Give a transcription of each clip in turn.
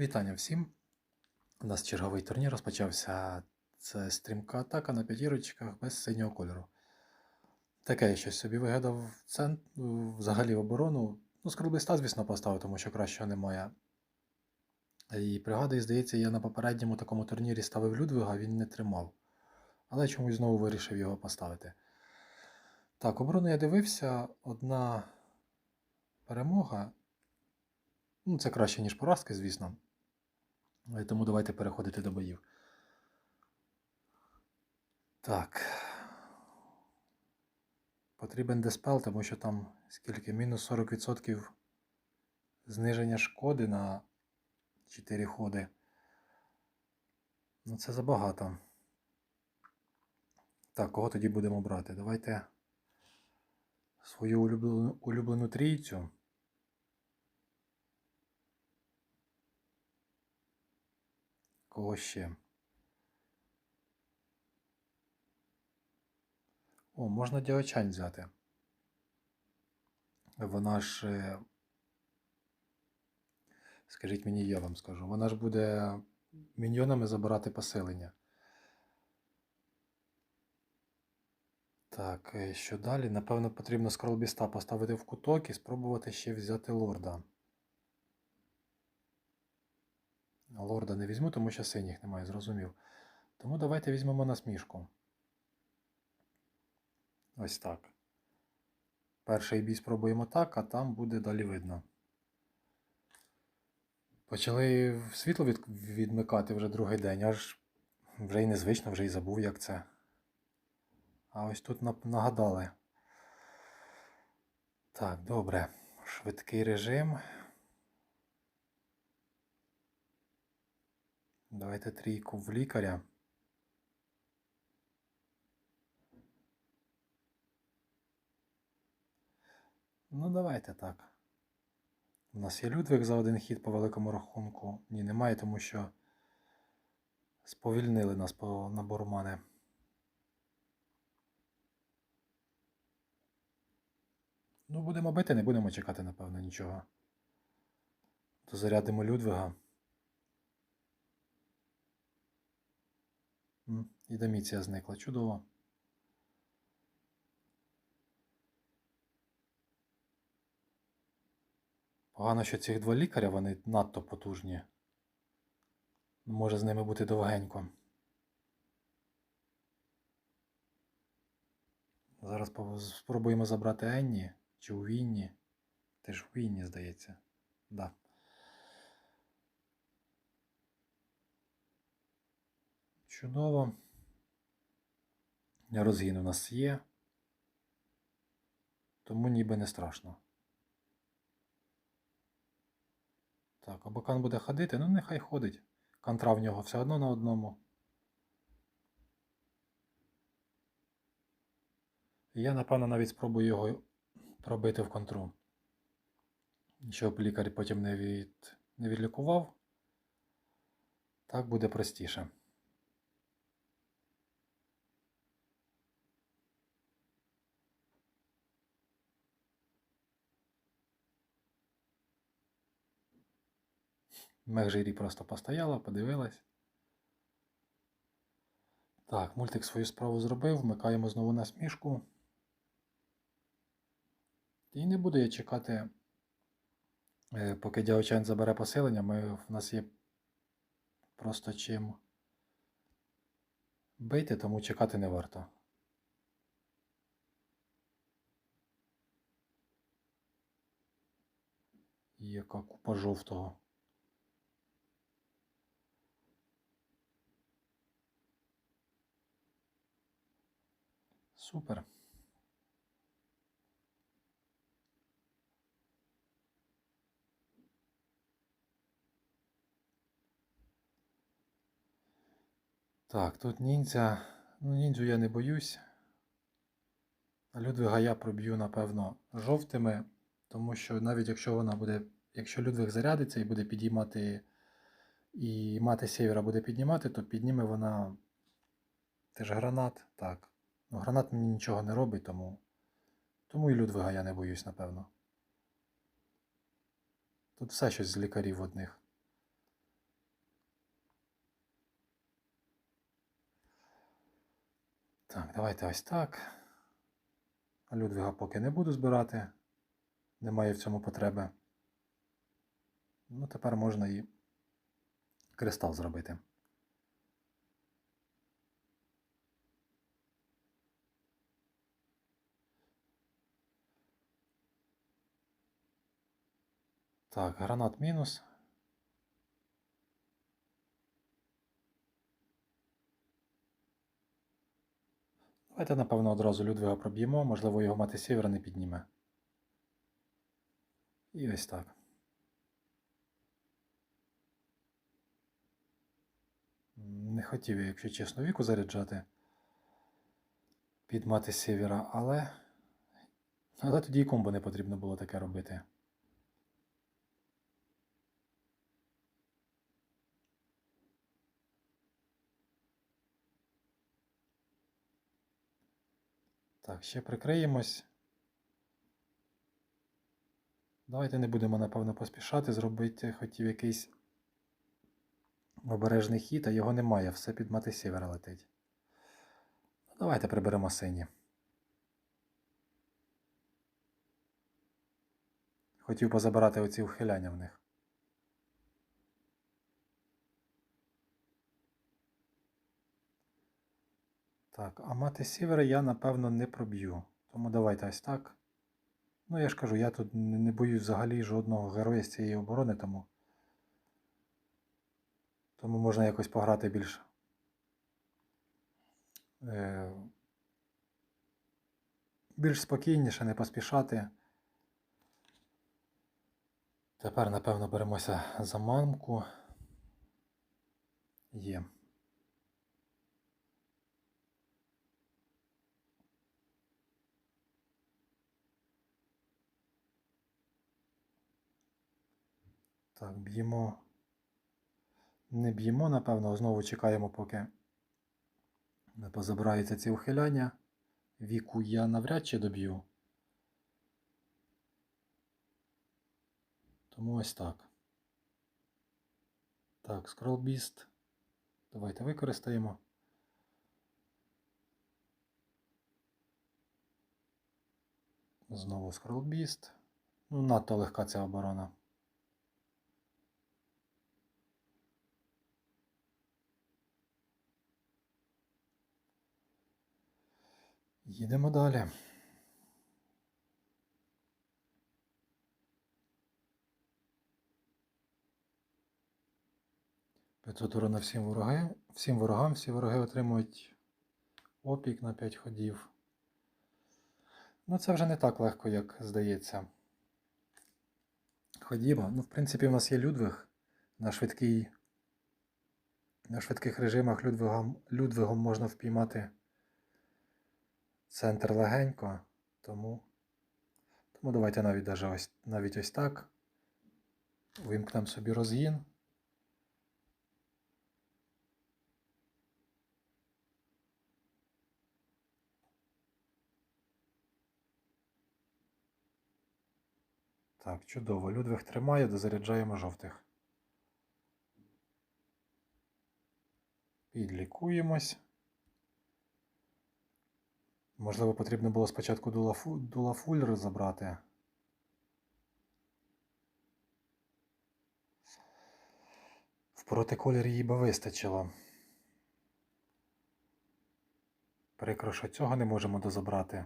Вітання всім. У нас черговий турнір розпочався. Це стрімка атака на п'ятірочках без синього кольору. Таке я щось собі вигадав цент... взагалі в оборону. Ну, скорлиста, звісно, поставив, тому що кращого немає. І пригадую, здається, я на попередньому такому турнірі ставив Людвига, він не тримав. Але чомусь знову вирішив його поставити. Так, оборону я дивився. Одна перемога. Ну, це краще, ніж поразки, звісно. Тому давайте переходити до боїв. Так. Потрібен диспел, тому що там скільки? Мінус 40% зниження шкоди на 4 ходи. Ну, це забагато. Так, кого тоді будемо брати? Давайте свою улюблену, улюблену трійцю. Кого ще? О, можна діочань взяти. Вона ж. е, Скажіть мені, я вам скажу. Вона ж буде міньйонами забирати поселення. Так, е, що далі? Напевно, потрібно скролбіста поставити в куток і спробувати ще взяти лорда. Лорда не візьму, тому що синіх немає, зрозумів. Тому давайте візьмемо насмішку. Ось так. Перший бій спробуємо так, а там буде далі видно. Почали світло від... відмикати вже другий день, аж вже й незвично, вже й забув, як це. А ось тут нагадали. Так, добре. Швидкий режим. Давайте трійку в лікаря. Ну, давайте так. У нас є Людвиг за один хід по великому рахунку. Ні, немає, тому що сповільнили нас по набору мани. Ну, будемо бити, не будемо чекати, напевно, нічого. То зарядимо Людвига. І доміція зникла. Чудово. Погано, що цих два лікаря, вони надто потужні. Може з ними бути довгенько. Зараз спробуємо забрати Енні чи у Вінні. Теж у Вінні, здається. Да. Чудово. Розгін у нас є. Тому ніби не страшно. Так, Абакан буде ходити, ну нехай ходить. Контра в нього все одно на одному. Я, напевно, навіть спробую його пробити в контру. Щоб лікар потім не, від... не відлікував. Так буде простіше. Мехжирі просто постояла, подивилась. Так, мультик свою справу зробив, вмикаємо знову на смішку. І не буду я чекати, е, поки діочань забере посилення. Ми, в нас є просто чим бити, тому чекати не варто. Яка купа жовтого. Супер. Так, тут ніндзя. Ну, ніндзю я не боюсь. Людвига я проб'ю, напевно, жовтими, тому що навіть якщо вона буде. Якщо Людвиг зарядиться і буде підіймати. І мати сєвєра буде піднімати, то підніме вона теж гранат. Так. Ну, гранат мені нічого не робить, тому тому і Людвига я не боюсь, напевно. Тут все щось з лікарів одних. Так, давайте ось так. А Людвига поки не буду збирати, немає в цьому потреби. Ну, тепер можна і кристал зробити. Так, гранат мінус. Давайте, напевно, одразу Людвига проб'ємо, можливо, його мати сівера не підніме. І ось так. Не хотів я, якщо чесно, віку заряджати під мати сівера, але. Але тоді і комбо не потрібно було таке робити. Так, ще прикриємось. Давайте не будемо, напевно, поспішати. Зробити хотів якийсь обережний хід, а його немає, все під мати сівера летить. Ну, Давайте приберемо сині. Хотів позабирати оці ухиляння в них. Так, а мати сівера я, напевно, не проб'ю. Тому давайте ось так. Ну, я ж кажу, я тут не боюсь взагалі жодного героя з цієї оборони, тому. Тому можна якось пограти більш. Е, більш спокійніше, не поспішати. Тепер, напевно, беремося за мамку. Є. Так, б'ємо. Не б'ємо, напевно, знову чекаємо, поки не позабираються ці ухиляння. Віку я навряд чи доб'ю. Тому ось так. Так, скролбіст. Давайте використаємо. Знову скролбіст. Ну, надто легка ця оборона. Їдемо далі. П'ятсот урона всім вороги. Всім ворогам, всі вороги отримують опік на 5 ходів. Ну, це вже не так легко, як здається. Ходімо. Ну, в принципі, в нас є Людвиг на швидкий. На швидких режимах Людвигом, Людвигом можна впіймати центр легенько, тому тому давайте навіть даже ось, навіть ось так. Вимкнемо собі розгін. Так, чудово. Людвиг тримає, дозаряджаємо жовтих. Підлікуємось. Можливо, потрібно було спочатку Дулафуль забрати. В протиколір її би вистачило. Прикро, що цього не можемо дозабрати.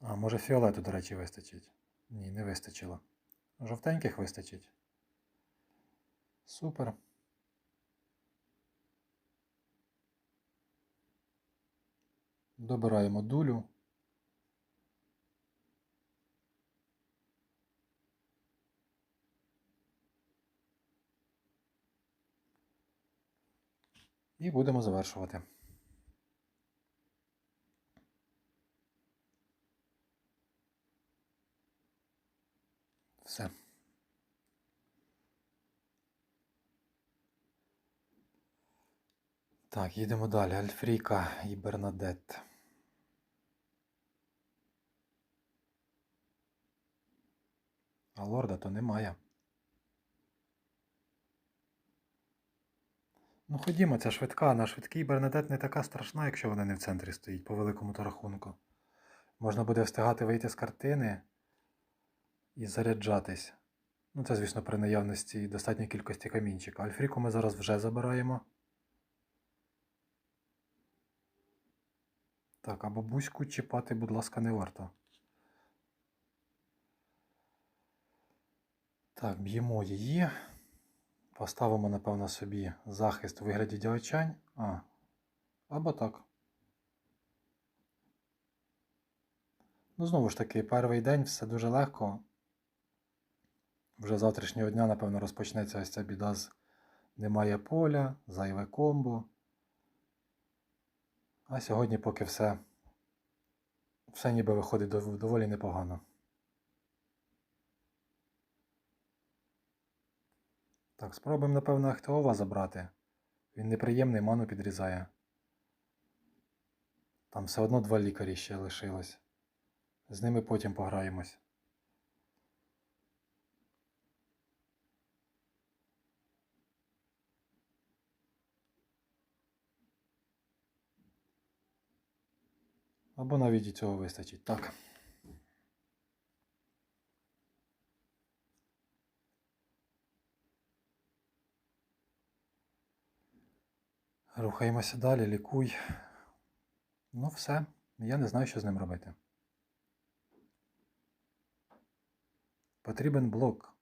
А, може фіолету, до речі, вистачить? Ні, не вистачило. Жовтеньких вистачить. Супер. Добираємо дулю. І будемо завершувати. Все. Так, їдемо далі. Альфріка і Бернадет. А лорда то немає. Ну ходімо, це швидка. На швидкій Бернадет не така страшна, якщо вона не в центрі стоїть, по великому то рахунку. Можна буде встигати вийти з картини і заряджатись. Ну, це, звісно, при наявності достатньої кількості камінчика. Альфріку ми зараз вже забираємо. Так, а бабуську чіпати, будь ласка, не варто. Так, б'ємо її. Поставимо, напевно, собі захист у вигляді діочань. А, або так. Ну, знову ж таки, перший день все дуже легко. Вже з завтрашнього дня, напевно, розпочнеться ось ця біда з немає поля, зайве комбо. А сьогодні поки все, все ніби виходить дов- доволі непогано. Так, спробуємо, напевно, Ахтеова забрати. Він неприємний, ману підрізає. Там все одно два лікарі ще лишилось. З ними потім пограємось. Або навіть і цього вистачить. Так. Рухаємося далі, лікуй. Ну, все. Я не знаю, що з ним робити. Потрібен блок.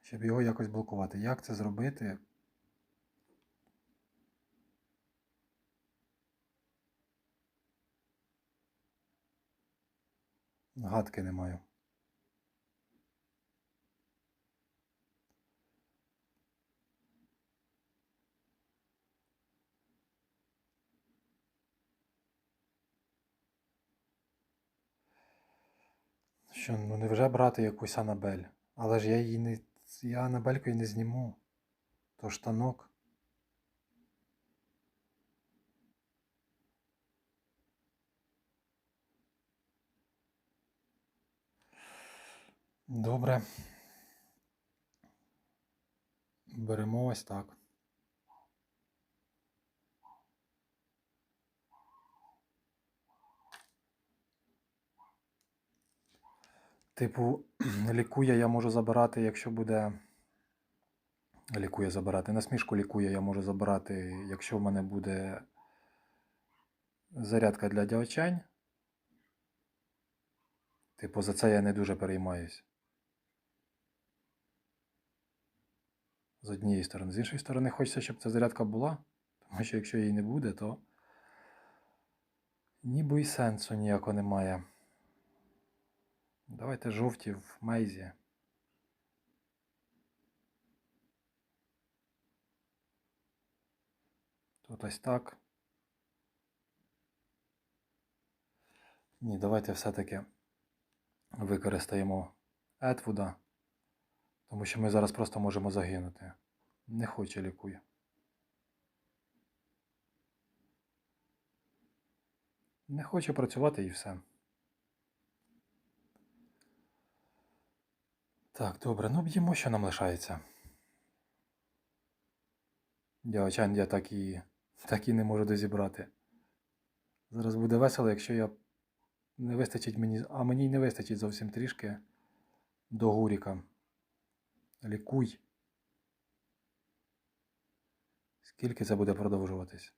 Щоб його якось блокувати. Як це зробити? Гадки не маю. Що, ну невже брати якусь Анабель? Але ж я її не. Я Анабельку і не зніму. То штанок. Добре. Беремо ось так. Типу, лікує я можу забирати, якщо буде. Лікує забирати. Насмішку лікує я можу забирати, якщо в мене буде зарядка для діочань. Типу, за це я не дуже переймаюсь. З однієї сторони. З іншої сторони, хочеться, щоб ця зарядка була. Тому що якщо її не буде, то ніби й сенсу ніякого немає. Давайте жовті в мейзі. Тут ось так. Ні, давайте все-таки використаємо Етвуда, тому що ми зараз просто можемо загинути. Не хоче лікує. Не хоче працювати і все. Так, добре, ну б'ємо, що нам лишається. Дівчан я так і, так і не можу дозібрати. Зараз буде весело, якщо я не вистачить мені, а мені не вистачить зовсім трішки до гуріка. Лікуй. Скільки це буде продовжуватись?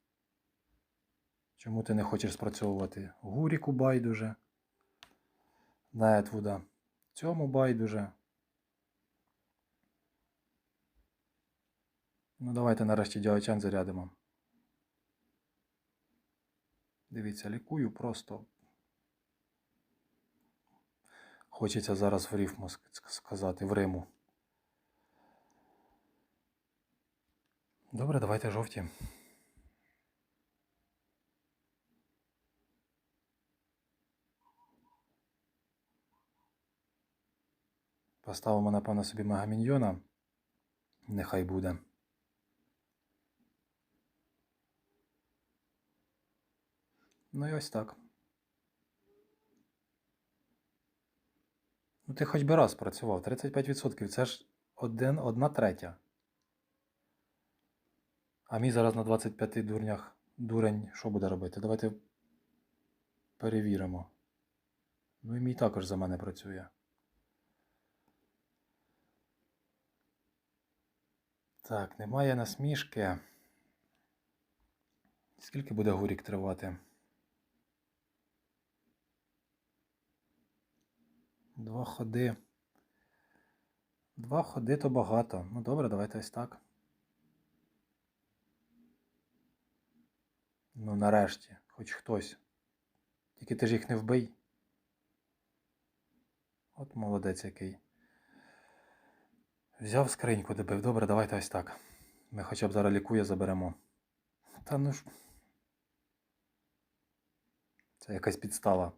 Чому ти не хочеш спрацьовувати? Гуріку байдуже. На Етвуда. Цьому байдуже. Ну, давайте нарешті діачан зарядимо. Дивіться, лікую просто. Хочеться зараз в рифму сказати, в Риму. Добре, давайте жовті. Поставимо, напевно, собі мегаміньйона. Нехай буде. Ну і ось так. Ну ти хоч би раз працював. 35% це ж один, одна третя. А мій зараз на 25 дурнях дурень що буде робити? Давайте перевіримо. Ну і мій також за мене працює. Так, немає насмішки. Скільки буде гурік тривати? Два ходи. Два ходи то багато. Ну добре, давайте ось так. Ну нарешті, хоч хтось. Тільки ти ж їх не вбий. От молодець який. Взяв скриньку, добив. Добре, давайте ось так. Ми хоча б зараз лікує заберемо. Та ну ж. Це якась підстава.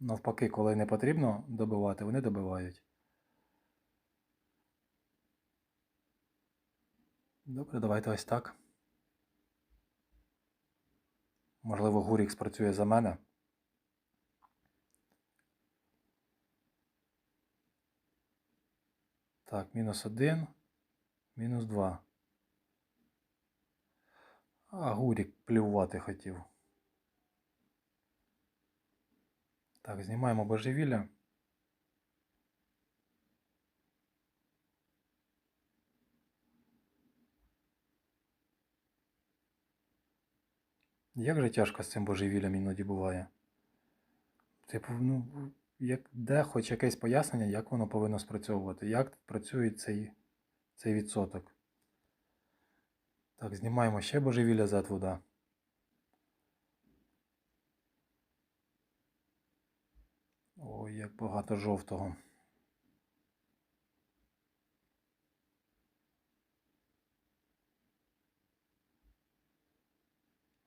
Навпаки, коли не потрібно добивати, вони добивають. Добре, давайте ось так. Можливо, Гурік спрацює за мене. Так, мінус один, мінус два. А Гурік плювати хотів. Так, знімаємо божевілля. Як же тяжко з цим божевіллям іноді буває? Типу, ну, як, де хоч якесь пояснення, як воно повинно спрацьовувати, як працює цей, цей відсоток. Так, знімаємо ще божевілля з вода. Ой, як багато жовтого.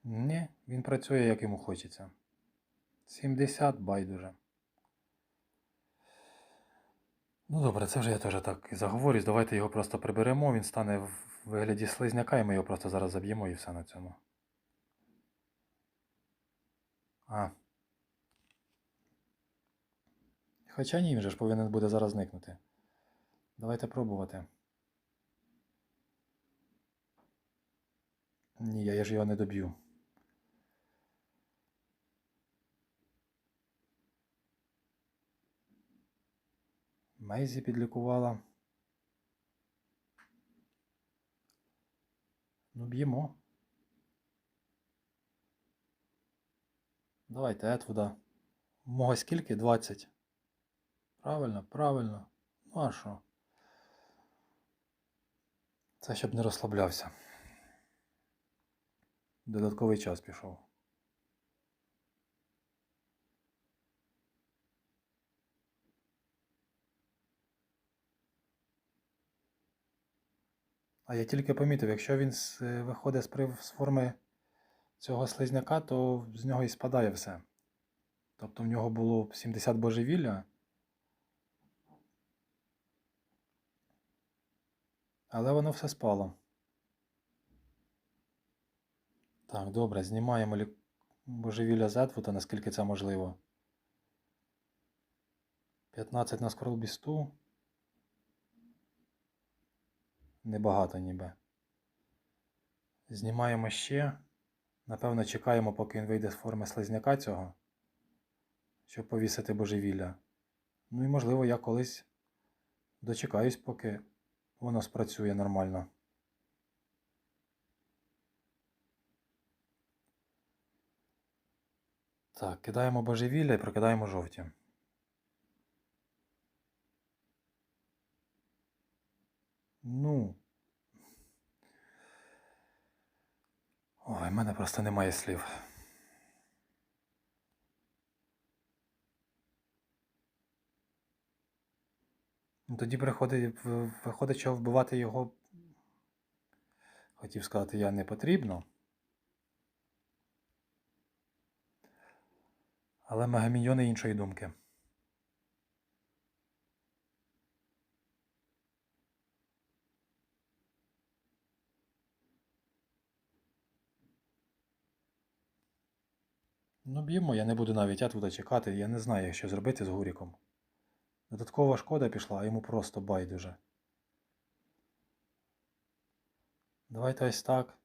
Ні, він працює як йому хочеться. 70 байдуже. Ну добре, це вже я теж так і заговорюсь. Давайте його просто приберемо. Він стане в вигляді слизняка, і ми його просто зараз заб'ємо і все на цьому. А. Хоча ні, він же ж повинен буде зараз зникнути. Давайте пробувати. Ні, я ж його не доб'ю. Мейзі підлікувала. Ну, б'ємо. Давайте Етвуда. Мого скільки? 20. Правильно, правильно. Ну а що? Це щоб не розслаблявся. Додатковий час пішов. А я тільки помітив, якщо він е, виходить з, форми цього слизняка, то з нього і спадає все. Тобто в нього було 70 божевілля. Але воно все спало. Так, добре, знімаємо лі... божевілля з Етвута, наскільки це можливо. 15 на скролбісту. Небагато ніби. Знімаємо ще. Напевно, чекаємо, поки він вийде з форми слизняка цього, щоб повісити божевілля. Ну і можливо я колись дочекаюсь, поки воно спрацює нормально. Так, кидаємо божевілля і прокидаємо жовті. Ну. Ой, в мене просто немає слів. Ну, Тоді приходить, виходить, що вбивати його. Хотів сказати, я не потрібно. Але мегаміньйони іншої думки. Ну, б'ємо, я не буду навіть я чекати, я не знаю, що зробити з Гуріком. Додаткова шкода пішла, а йому просто байдуже. Давайте ось так.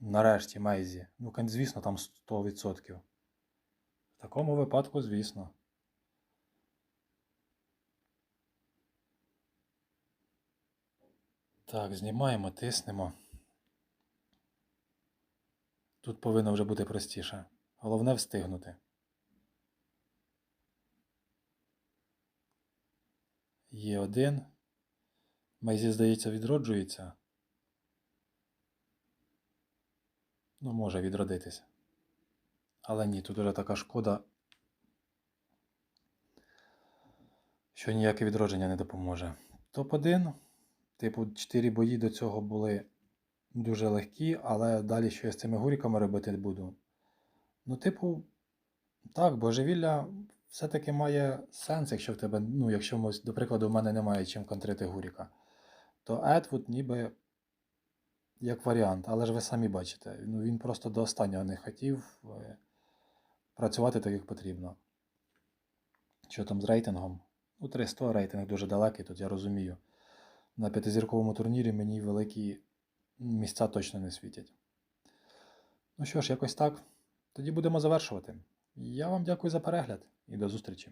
Нарешті Мейзі. Ну, звісно, там 100%. В такому випадку, звісно. Так, знімаємо, тиснемо. Тут повинно вже бути простіше. Головне встигнути. Є один. Мейзі, здається, відроджується. Ну, може відродитися. Але ні, тут уже така шкода, що ніяке відродження не допоможе. Топ-1. Типу, 4 бої до цього були дуже легкі, але далі що я з цими гуріками робити буду. Ну, типу, так, божевілля все-таки має сенс, якщо в тебе, ну, якщо, до прикладу, в мене немає чим контрити гуріка. То Едвуд ніби як варіант, але ж ви самі бачите, ну, він просто до останнього не хотів е, працювати так, як потрібно. Що там з рейтингом? Ну, 300 рейтинг дуже далекий, тут я розумію. На п'ятизірковому турнірі мені великі місця точно не світять. Ну що ж, якось так. Тоді будемо завершувати. Я вам дякую за перегляд і до зустрічі.